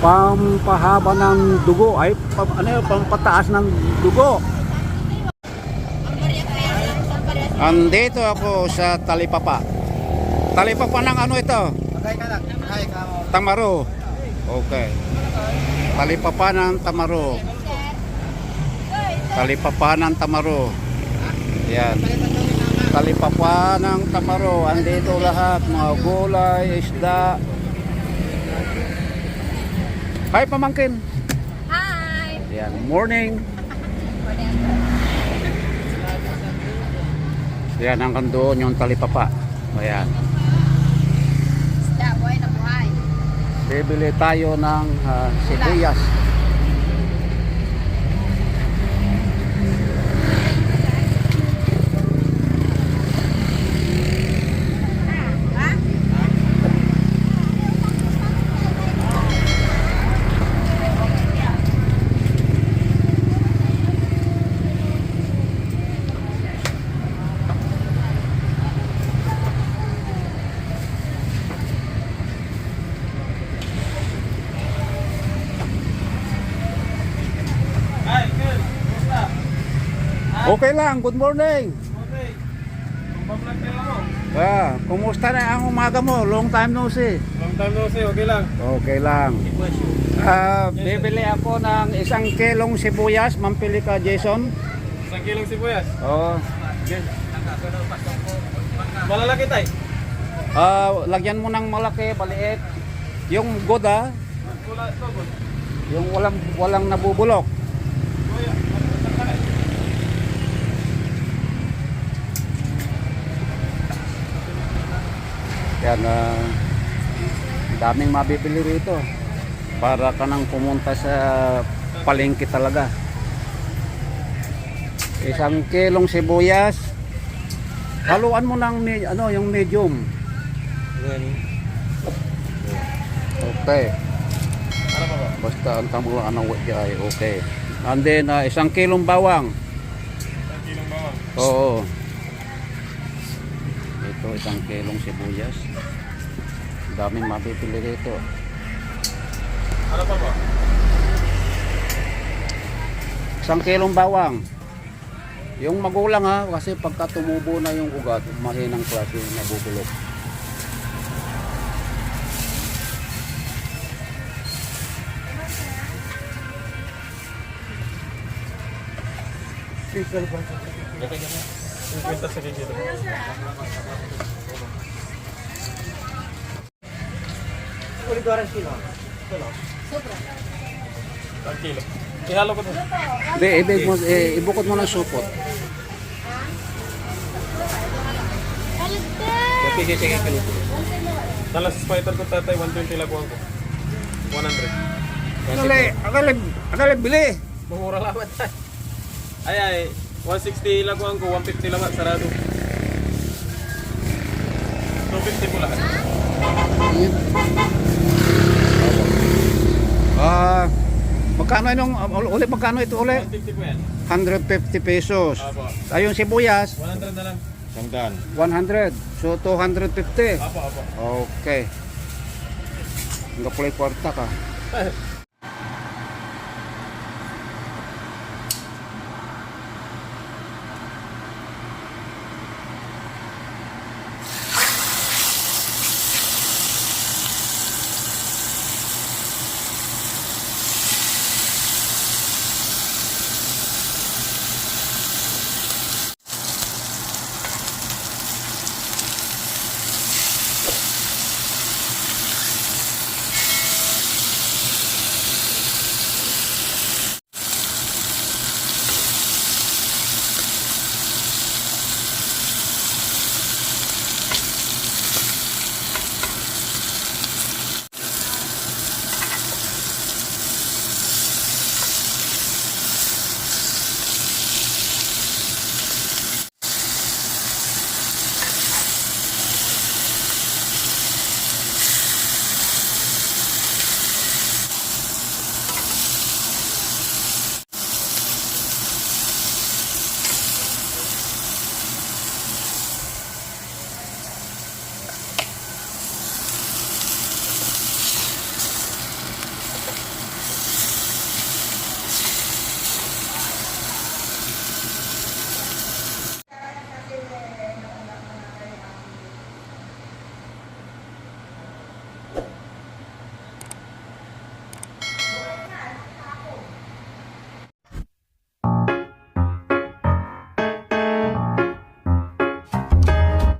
pampahaba ng dugo. Ay pa, ano yun, pampataas ng dugo. Andito ako sa Talipapa. Talipapa ng ano ito. Tamaro okay Talipapa ng Tamaro Talipapa ng Tamaro yan Talipapa ng Tamaro andito lahat mga gulay, isda Hi pamangkin Hi! Yan, morning. Yan, hanggang doon yung talipapa. Ayan. Isda, buhay na buhay. Bibili tayo ng ah, sibuyas. Okay lang, good morning. Okay. Mo. Ah, kumusta na ang umaga mo? Long time no see. Long time no see. Okay lang. Okay lang. Ah, bibili ako ng isang kilong sibuyas. Mampili ka, Jason. Isang kilong sibuyas. Oh. Malalaki tay. Ah, lagyan mo ng malaki, maliit. Yung good ah, yung walang walang nabubulok. Yan, ah, daming mabibili rito. Para ka nang pumunta sa palengke talaga. Isang kilong sibuyas. Haluan mo ng me- ano, yung medium. Okay. Ano? Basta ang tamo ang ay okay. And then ah, isang kilong bawang. Isang kilong bawang. Oo. Ito isang kilong sibuyas. Daming mabibili rito. Ano pa ba? Isang kilong bawang. Yung magulang ha, kasi pagka tumubo na yung ugat, mahinang klase yung nabubulok. Kwenta sa kikita. Ulit oras kilo. Sobra. Isang kilo. Ihalo ko to. Hindi, ibig mo, eh, ibukod mo ng supot. Sige, sige, kilo. Dalas spider ko tatay, 120 laguan ko. 100. Akala, akala, akala bili. Mumura lang tayo. Ay ay, 160 laguan ko, 150 lang sarado. 250 po lahat. Ah, magkano yung, ulit magkano ito ulit? 150 po yan. 150 pesos. Apo. Ayun sibuyas, 100 na lang. Sangdan. 100. So 250. Apo, apo. Okay. Hanggang pulay kwarta ka.